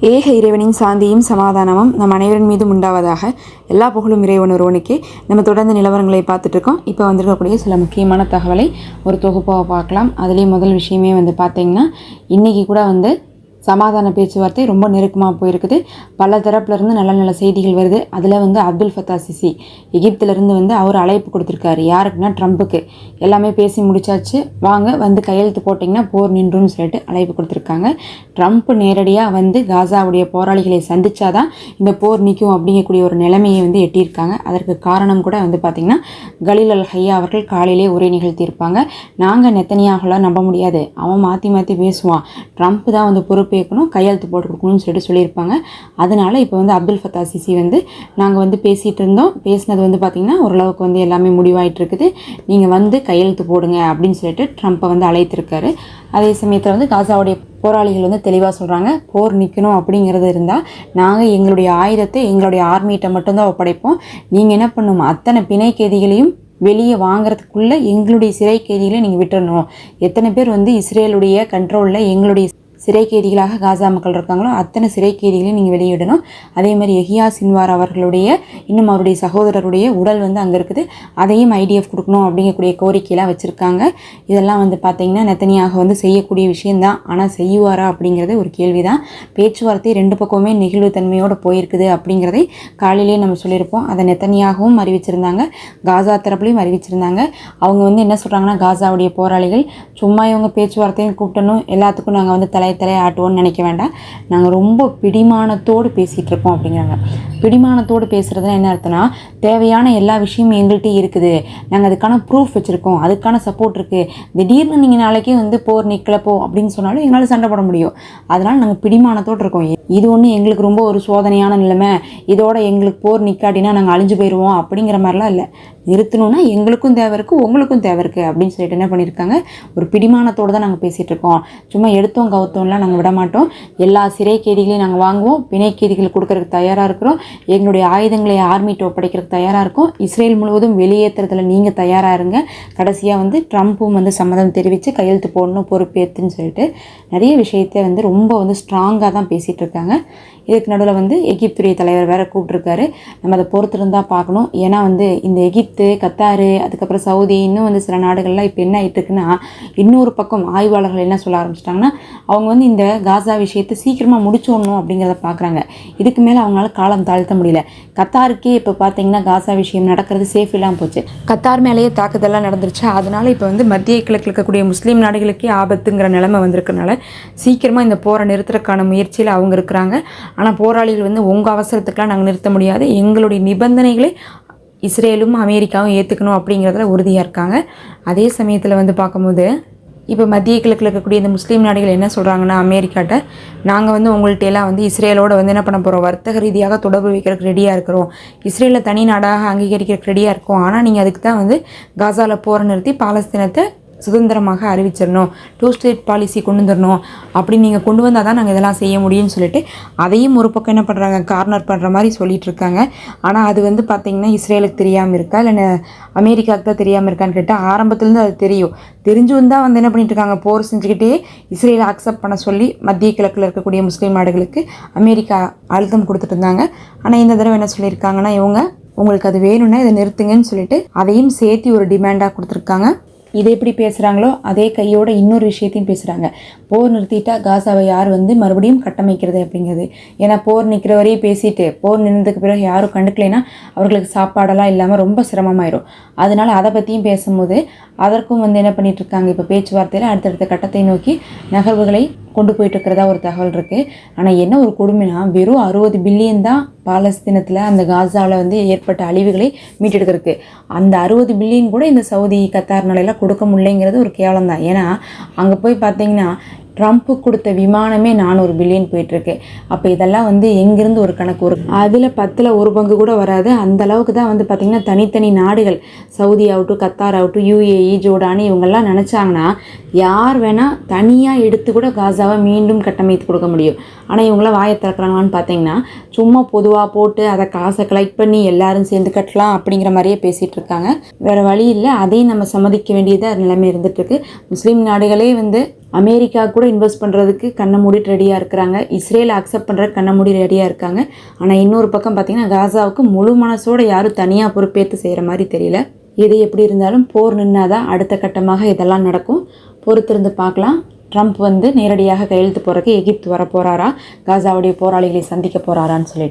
ஏக இறைவனின் சாந்தியும் சமாதானமும் நம் அனைவரின் மீதும் உண்டாவதாக எல்லா புகழும் இறைவன் ஒருவனுக்கே. நம்ம தொடர்ந்து நிலவரங்களை பார்த்துட்டு இருக்கோம் இப்போ வந்திருக்கக்கூடிய சில முக்கியமான தகவலை ஒரு தொகுப்பாக பார்க்கலாம். அதுலேயும் முதல் விஷயமே வந்து பார்த்திங்கன்னா இன்றைக்கி கூட வந்து சமாதான பேச்சுவார்த்தை ரொம்ப நெருக்கமாக போயிருக்குது. பல தரப்புலேருந்து நல்ல நல்ல செய்திகள் வருது. அதில் வந்து அப்துல் ஃபத்தா சிசி எகிப்திலேருந்து வந்து அவர் அழைப்பு கொடுத்துருக்காரு. யாருக்குன்னா ட்ரம்ப்புக்கு எல்லாமே பேசி முடிச்சாச்சு. வாங்க வந்து கையெழுத்து போட்டிங்கன்னா போர் நின்றும்னு சொல்லிட்டு அழைப்பு கொடுத்துருக்காங்க. ட்ரம்ப் நேரடியாக வந்து காசாவுடைய போராளிகளை சந்திச்சாதான் இந்த போர் நிற்கும் அப்படிங்கக்கூடிய ஒரு நிலைமையை வந்து எட்டியிருக்காங்க. அதற்கு காரணம் கூட வந்து பார்த்திங்கன்னா கலீல் அல் ஹையா அவர்கள் காலையிலே உரை நிகழ்த்தியிருப்பாங்க. நாங்கள் நெத்தனியாகலாம் நம்ப முடியாது. அவன் மாற்றி மாற்றி பேசுவான். ட்ரம்ப் தான் வந்து பொறுப்பு பொறுப்பேற்கணும் கையெழுத்து போட்டு கொடுக்கணும்னு சொல்லிட்டு சொல்லியிருப்பாங்க. அதனால இப்போ வந்து அப்துல் ஃபத்தா சிசி வந்து நாங்கள் வந்து பேசிகிட்டு இருந்தோம். பேசினது வந்து பார்த்திங்கன்னா ஓரளவுக்கு வந்து எல்லாமே முடிவாயிட்டு இருக்குது. நீங்கள் வந்து கையெழுத்து போடுங்க அப்படின்னு சொல்லிட்டு ட்ரம்ப்பை வந்து அழைத்திருக்காரு. அதே சமயத்தில் வந்து காசாவுடைய போராளிகள் வந்து தெளிவாக சொல்கிறாங்க போர் நிற்கணும் அப்படிங்கிறது இருந்தால் நாங்கள் எங்களுடைய ஆயுதத்தை எங்களுடைய ஆர்மிகிட்ட மட்டும்தான் ஒப்படைப்போம். நீங்கள் என்ன பண்ணணும் அத்தனை பிணை கைதிகளையும் வெளியே வாங்குறதுக்குள்ளே எங்களுடைய சிறை கைதிகளை நீங்கள் விட்டுறணும். எத்தனை பேர் வந்து இஸ்ரேலுடைய கண்ட்ரோலில் எங்களுடைய சிறை கைதிகளாக காசா மக்கள் இருக்காங்களோ அத்தனை சிறை கைதிகளையும் நீங்கள் வெளியிடணும். அதே மாதிரி எஹியா சின்வார் அவர்களுடைய இன்னும் அவருடைய சகோதரருடைய உடல் வந்து அங்கே இருக்குது. அதையும் ஐடிஎஃப் கொடுக்கணும் அப்படிங்கக்கூடிய கோரிக்கையெல்லாம் வச்சுருக்காங்க. இதெல்லாம் வந்து பார்த்திங்கன்னா நெத்தனியாக வந்து செய்யக்கூடிய விஷயந்தான் ஆனால் செய்யுவாரா அப்படிங்கிறது ஒரு கேள்வி தான் பேச்சுவார்த்தை ரெண்டு பக்கமுமே நெகிழ்வுத்தன்மையோடு போயிருக்குது அப்படிங்கிறதை காலையிலேயே நம்ம சொல்லியிருப்போம். அதை நெத்தனியாகவும் அறிவிச்சிருந்தாங்க. காசா தரப்புலையும் அறிவிச்சிருந்தாங்க. அவங்க வந்து என்ன சொல்கிறாங்கன்னா காசாவுடைய போராளிகள் சும்மா இவங்க பேச்சுவார்த்தையும் கூப்பிட்டணும் எல்லாத்துக்கும் நாங்கள் வந்து தலை தலை ஆட்டுவோம்னு நினைக்க வேண்டாம். நாங்கள் ரொம்ப பிடிமானத்தோடு பேசிகிட்டு இருக்கோம் அப்படிங்கிறாங்க. பிடிமானத்தோடு பேசுகிறதுனா என்ன அர்த்தம்னா தேவையான எல்லா விஷயமும் எங்கள்கிட்ட இருக்குது. நாங்கள் அதுக்கான ப்ரூஃப் வச்சுருக்கோம். அதுக்கான சப்போர்ட் இருக்குது திடீர்னு நீங்கள் நாளைக்கே வந்து போர் நிற்கலப்போ அப்படின்னு சொன்னாலும் எங்களால் சண்டை போட முடியும். அதனால் நாங்கள் பிடிமானத்தோடு இருக்கோம். இது ஒன்று எங்களுக்கு ரொம்ப ஒரு சோதனையான நிலைமை. இதோட எங்களுக்கு போர் நிற்காட்டினா நாங்கள் அழிஞ்சு போயிடுவோம் அப்படிங்கிற மாதிரிலாம் இல்லை. நிறுத்தணும்னா எங்களுக்கும் தேவை இருக்குது உங்களுக்கும் தேவை இருக்குது அப்படின்னு சொல்லிட்டு என்ன பண்ணியிருக்காங்க? ஒரு பிடிமானத்தோடு தான் நாங்கள் பேசிகிட்டு இருக்கோம். சும்மா எடுத்தோம் கவுத்தோம்லாம் நாங்கள் விட மாட்டோம். எல்லா சிறை கேதிகளையும் நாங்கள் வாங்குவோம். பிணை கேதிகள் கொடுக்கறதுக்கு தயாராக இருக்கிறோம். எங்களுடைய ஆயுதங்களை ஆர்மிட்ட ஒப்படைக்கிறதுக்கு தயாராக இருக்கும். இஸ்ரேல் முழுவதும் வெளியேற்றுறதுல நீங்கள் தயாராக இருங்க. கடைசியாக வந்து ட்ரம்ப்பும் வந்து சம்மதம் தெரிவித்து கையெழுத்து போடணும் பொறுப்பேற்றுன்னு சொல்லிட்டு நிறைய விஷயத்தை வந்து ரொம்ப வந்து ஸ்ட்ராங்காக தான் பேசிகிட்டு இருக்காங்க. இதுக்கு நடுவில் வந்து எகிப்துடைய தலைவர் வேறு கூப்பிட்ருக்காரு நம்ம அதை பொறுத்திருந்தால் பார்க்கணும். ஏன்னா வந்து இந்த எகிப்து கத்தாரு அதுக்கப்புறம் சவுதி இன்னும் வந்து சில நாடுகள்லாம் இப்போ என்ன ஆயிட்டு இருக்குன்னா இன்னொரு பக்கம் ஆய்வாளர்கள் என்ன சொல்ல ஆரம்பிச்சிட்டாங்கன்னா அவங்க வந்து இந்த காசா விஷயத்தை சீக்கிரமாக முடிச்சோடணும் அப்படிங்கிறத பார்க்குறாங்க இதுக்கு மேலே அவங்களால காலம் தாழ்த்த முடியல. கத்தாருக்கே இப்போ பார்த்தீங்கன்னா காசா விஷயம் நடக்கிறது சேஃப் இல்லாமல் போச்சு. கத்தார் மேலேயே தாக்குதலாம் நடந்துருச்சு. அதனால் இப்போ வந்து மத்திய கிழக்கில் இருக்கக்கூடிய முஸ்லீம் நாடுகளுக்கே ஆபத்துங்கிற நிலைமை வந்திருக்கனால சீக்கிரமாக இந்த போரை நிறுத்துறதுக்கான முயற்சியில் அவங்க இருக்கிறாங்க. ஆனால் போராளிகள் வந்து உங்கள் அவசரத்துக்கெலாம் நாங்கள் நிறுத்த முடியாது. எங்களுடைய நிபந்தனைகளை இஸ்ரேலும் அமெரிக்காவும் ஏற்றுக்கணும் அப்படிங்கிறதுல உறுதியாக இருக்காங்க. அதே சமயத்தில் வந்து பார்க்கும்போது இப்போ மத்திய கிழக்கில் இருக்கக்கூடிய இந்த முஸ்லீம் நாடுகள் என்ன சொல்கிறாங்கன்னா அமெரிக்காட்ட நாங்கள் வந்து உங்கள்கிட்ட எல்லாம் வந்து இஸ்ரேலோட வந்து என்ன பண்ண போகிறோம் வர்த்தக ரீதியாக தொடர்பு வைக்கிறதுக்கு ரெடியாக இருக்கிறோம். இஸ்ரேலில் தனி நாடாக அங்கீகரிக்கிறதுக்கு ரெடியாக இருக்கோம். ஆனால் நீங்கள் அதுக்கு தான் வந்து காசாவில் போரை நிறுத்தி பாலஸ்தீனத்தை சுதந்திரமாக அறிவிச்சிடணும். டூ ஸ்டேட் பாலிசி கொண்டு வந்துடணும். அப்படி நீங்கள் கொண்டு வந்தால் தான் நாங்கள் இதெல்லாம் செய்ய முடியும்னு சொல்லிட்டு அதையும் ஒரு பக்கம் என்ன பண்ணுறாங்க கார்னர் பண்ணுற மாதிரி சொல்லிட்டு இருக்காங்க. ஆனால் அது வந்து பார்த்திங்கன்னா இஸ்ரேலுக்கு தெரியாமல் இருக்கா? இல்லை அமெரிக்காவுக்கு தான் தெரியாமல் இருக்கான்னு கேட்டால் ஆரம்பத்துலேருந்து அது தெரியும். தெரிஞ்சு வந்தால் வந்து என்ன பண்ணிட்டு இருக்காங்க? போர் செஞ்சுக்கிட்டே இஸ்ரேலை அக்செப்ட் பண்ண சொல்லி மத்திய கிழக்கில் இருக்கக்கூடிய முஸ்லீம் நாடுகளுக்கு அமெரிக்கா அழுத்தம் கொடுத்துட்டு இருந்தாங்க. ஆனால் இந்த தடவை என்ன சொல்லியிருக்காங்கன்னா இவங்க உங்களுக்கு அது வேணும்னா இதை நிறுத்துங்கன்னு சொல்லிட்டு அதையும் சேர்த்து ஒரு டிமாண்டாக கொடுத்துருக்காங்க. இதை எப்படி பேசுகிறாங்களோ அதே கையோட இன்னொரு விஷயத்தையும் பேசுகிறாங்க போர் நிறுத்திட்டா காசாவை யார் வந்து மறுபடியும் கட்டமைக்கிறது அப்படிங்கிறது. ஏன்னா போர் நிற்கிற வரையும் பேசிட்டு போர் நின்றதுக்கு பிறகு யாரும் கண்டுக்கலைன்னா அவர்களுக்கு சாப்பாடெல்லாம் இல்லாமல் ரொம்ப சிரமமாயிரும். அதனால் அதை பற்றியும் பேசும்போது அதற்கும் வந்து என்ன பண்ணிட்டு இருக்காங்க? இப்போ பேச்சுவார்த்தையில் அடுத்தடுத்த கட்டத்தை நோக்கி நகர்வுகளை கொண்டு போயிட்டு இருக்கிறதா ஒரு தகவல் இருக்குது ஆனால் என்ன ஒரு கொடுமைனா வெறும் அறுபது பில்லியன் தான் பாலஸ்தீனத்தில் அந்த காசாவில் வந்து ஏற்பட்ட அழிவுகளை மீட்டெடுக்கிறதுக்கு. அந்த அறுபது பில்லியன் கூட இந்த சவுதி கத்தார் நிலையில் கொடுக்க முடியலைங்கிறது ஒரு கேவலம் தான் ஏன்னா அங்கே போய் பார்த்தீங்கன்னா ட்ரம்ப்பு கொடுத்த விமானமே நானூறு பில்லியன் போயிட்டுருக்கு. அப்போ இதெல்லாம் வந்து எங்கேருந்து ஒரு கணக்கு ஒரு அதில் பத்தில் ஒரு பங்கு கூட வராது. அந்த அளவுக்கு தான் வந்து பார்த்திங்கன்னா தனித்தனி நாடுகள். சவுதி ஆகட்டும் கத்தார் ஆகட்டும் யூஏஇ ஜோர்டானி இவங்கெல்லாம் நினச்சாங்கன்னா யார் வேணால் தனியாக எடுத்து கூட காசாவை மீண்டும் கட்டமைத்து கொடுக்க முடியும். ஆனால் இவங்களாம் வாயை திறக்கிறாங்களான்னு பார்த்தீங்கன்னா சும்மா பொதுவாக போட்டு அதை காசை கலெக்ட் பண்ணி எல்லாரும் சேர்ந்து கட்டலாம் அப்படிங்கிற மாதிரியே பேசிகிட்டு இருக்காங்க. வேறு வழி இல்லை. அதையும் நம்ம சம்மதிக்க வேண்டியதாக நிலைமை இருந்துகிட்ருக்கு முஸ்லீம் நாடுகளே வந்து அமெரிக்கா கூட இன்வெஸ்ட் பண்ணுறதுக்கு கண்ணை மூடிட்டு ரெடியாக இருக்கிறாங்க. இஸ்ரேல் அக்செப்ட் பண்ணுற கண்ணை மூடி ரெடியாக இருக்காங்க. ஆனால் இன்னொரு பக்கம் பார்த்திங்கன்னா காசாவுக்கு முழு மனசோட யாரும் தனியாக பொறுப்பேற்று செய்கிற மாதிரி தெரியல. எது எப்படி இருந்தாலும் போர் நின்னாதான் அடுத்த கட்டமாக இதெல்லாம் நடக்கும். பொறுத்திருந்து பார்க்கலாம். ட்ரம்ப் வந்து நேரடியாக கையெழுத்து போகிறக்கு எகிப்து வர போகிறாரா காசாவுடைய போராளிகளை சந்திக்க போகிறாரான்னு சொல்லிட்டு.